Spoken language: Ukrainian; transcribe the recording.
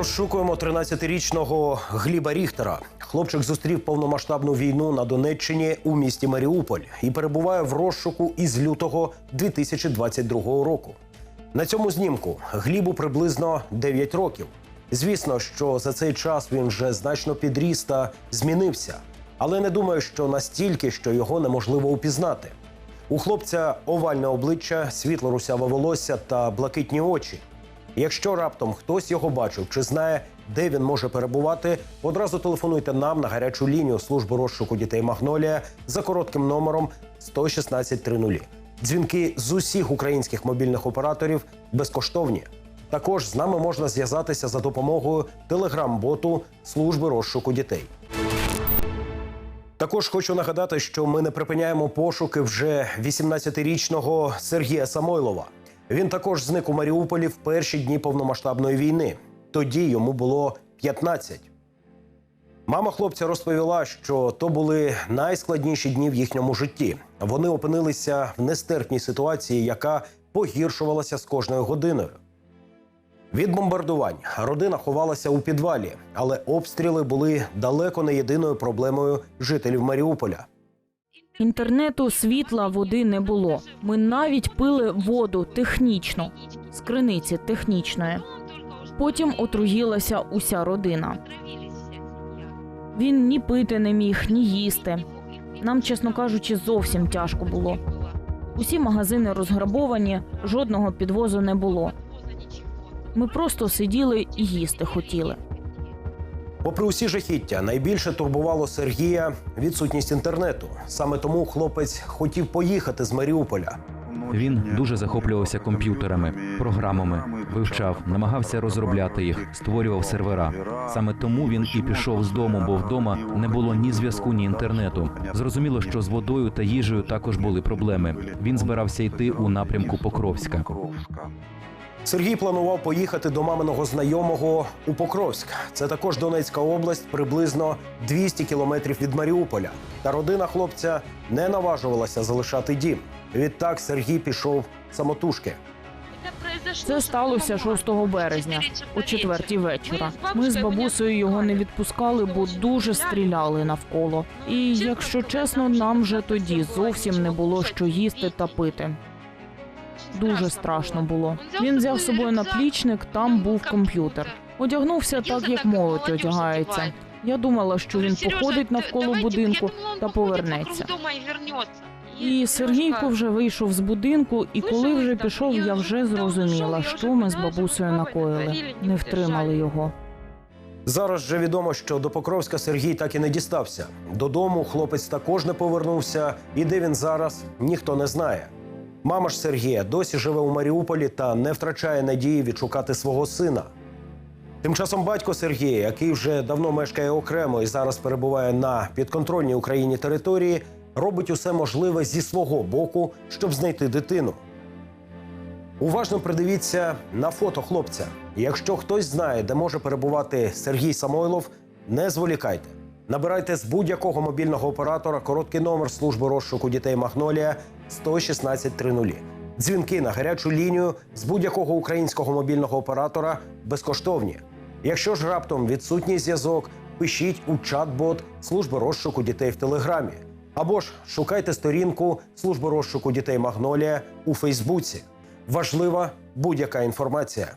розшукуємо 13-річного Гліба Ріхтера. Хлопчик зустрів повномасштабну війну на Донеччині у місті Маріуполь і перебуває в розшуку із лютого 2022 року. На цьому знімку Глібу приблизно 9 років. Звісно, що за цей час він вже значно підріс та змінився, але не думаю, що настільки, що його неможливо упізнати. У хлопця овальне обличчя, світло русяве волосся та блакитні очі. Якщо раптом хтось його бачив чи знає, де він може перебувати, одразу телефонуйте нам на гарячу лінію служби розшуку дітей Магнолія за коротким номером 11630. Дзвінки з усіх українських мобільних операторів безкоштовні. Також з нами можна зв'язатися за допомогою телеграм-боту служби розшуку дітей. Також хочу нагадати, що ми не припиняємо пошуки вже 18-річного Сергія Самойлова. Він також зник у Маріуполі в перші дні повномасштабної війни. Тоді йому було 15. Мама хлопця розповіла, що то були найскладніші дні в їхньому житті. Вони опинилися в нестерпній ситуації, яка погіршувалася з кожною годиною. Від бомбардувань родина ховалася у підвалі, але обстріли були далеко не єдиною проблемою жителів Маріуполя. Інтернету, світла, води не було. Ми навіть пили воду технічно з криниці технічної. Потім отруїлася уся родина. Він ні пити не міг, ні їсти. Нам, чесно кажучи, зовсім тяжко було. Усі магазини розграбовані, жодного підвозу не було. Ми просто сиділи і їсти хотіли. Попри усі жахіття, найбільше турбувало Сергія відсутність інтернету. Саме тому хлопець хотів поїхати з Маріуполя. Він дуже захоплювався комп'ютерами, програмами, вивчав, намагався розробляти їх, створював сервера. Саме тому він і пішов з дому, бо вдома не було ні зв'язку, ні інтернету. Зрозуміло, що з водою та їжею також були проблеми. Він збирався йти у напрямку Покровська. Сергій планував поїхати до маминого знайомого у Покровськ. Це також Донецька область, приблизно 200 кілометрів від Маріуполя. Та родина хлопця не наважувалася залишати дім. Відтак Сергій пішов самотужки. Це сталося 6 березня, о четвертій вечора. Ми з бабусею його не відпускали, бо дуже стріляли навколо. І якщо чесно, нам вже тоді зовсім не було що їсти та пити. Дуже страшно було. Він взяв з собою наплічник, там був комп'ютер. Одягнувся так, як молодь одягається. Я думала, що він походить навколо будинку та повернеться. І Сергійко вже вийшов з будинку, і коли вже пішов, я вже зрозуміла, що ми з бабусею накоїли. Не втримали його. Зараз же відомо, що до Покровська Сергій так і не дістався. Додому хлопець також не повернувся, і де він зараз ніхто не знає. Мама ж Сергія досі живе у Маріуполі та не втрачає надії відшукати свого сина. Тим часом батько Сергія, який вже давно мешкає окремо і зараз перебуває на підконтрольній Україні території, робить усе можливе зі свого боку, щоб знайти дитину. Уважно придивіться на фото хлопця. Якщо хтось знає, де може перебувати Сергій Самойлов, не зволікайте. Набирайте з будь-якого мобільного оператора короткий номер служби розшуку дітей Магнолія 11630. Дзвінки на гарячу лінію з будь-якого українського мобільного оператора безкоштовні. Якщо ж раптом відсутній зв'язок, пишіть у чат-бот служби розшуку дітей в Телеграмі. Або ж шукайте сторінку служби розшуку дітей Магнолія у Фейсбуці. Важлива будь-яка інформація.